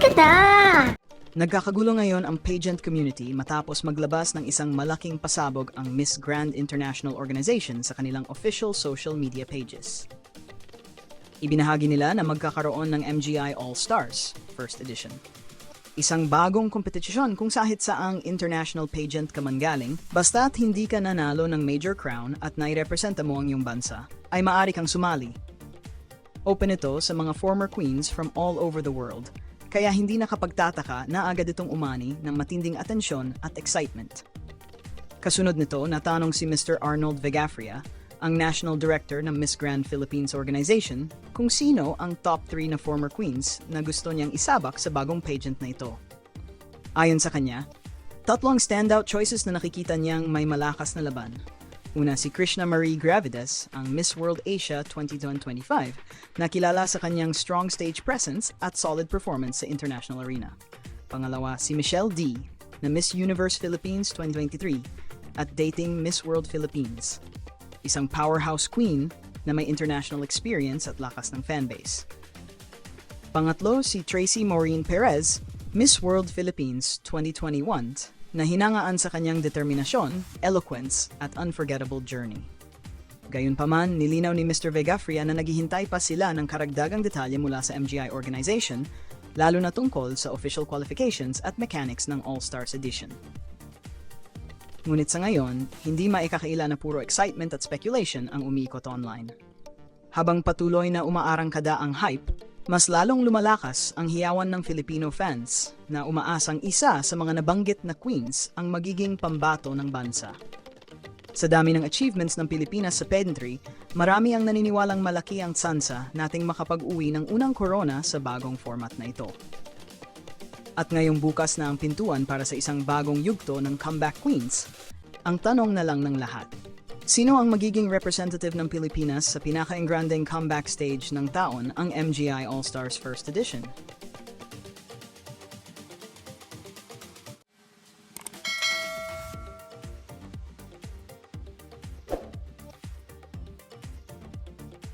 kita! Nagkakagulo ngayon ang pageant community matapos maglabas ng isang malaking pasabog ang Miss Grand International Organization sa kanilang official social media pages. Ibinahagi nila na magkakaroon ng MGI All-Stars, first edition. Isang bagong kompetisyon kung sahit saang international pageant ka man galing, basta't hindi ka nanalo ng major crown at nairepresenta mo ang iyong bansa, ay maaari kang sumali. Open ito sa mga former queens from all over the world, kaya hindi nakapagtataka na agad itong umani ng matinding atensyon at excitement. Kasunod nito, natanong si Mr. Arnold Vegafria, ang National Director ng Miss Grand Philippines Organization, kung sino ang top 3 na former queens na gusto niyang isabak sa bagong pageant na ito. Ayon sa kanya, tatlong standout choices na nakikita niyang may malakas na laban. Una si Krishna Marie Gravidas, ang Miss World Asia 2025, na kilala sa kanyang strong stage presence at solid performance sa international arena. Pangalawa si Michelle D, na Miss Universe Philippines 2023 at dating Miss World Philippines. Isang powerhouse queen na may international experience at lakas ng fanbase. Pangatlo si Tracy Maureen Perez, Miss World Philippines 2021, na hinangaan sa kanyang determinasyon, eloquence, at unforgettable journey. Gayunpaman, nilinaw ni Mr. Vegafria na naghihintay pa sila ng karagdagang detalye mula sa MGI organization, lalo na tungkol sa official qualifications at mechanics ng All-Stars edition. Ngunit sa ngayon, hindi maikakaila na puro excitement at speculation ang umiikot online. Habang patuloy na umaarangkada ang hype, mas lalong lumalakas ang hiyawan ng Filipino fans na umaasang isa sa mga nabanggit na queens ang magiging pambato ng bansa. Sa dami ng achievements ng Pilipinas sa pedantry, marami ang naniniwalang malaki ang tsansa nating makapag-uwi ng unang corona sa bagong format na ito. At ngayong bukas na ang pintuan para sa isang bagong yugto ng comeback queens, ang tanong na lang ng lahat. Sino ang magiging representative ng Pilipinas sa pinaka-engranding comeback stage ng taon ang MGI All-Stars First Edition?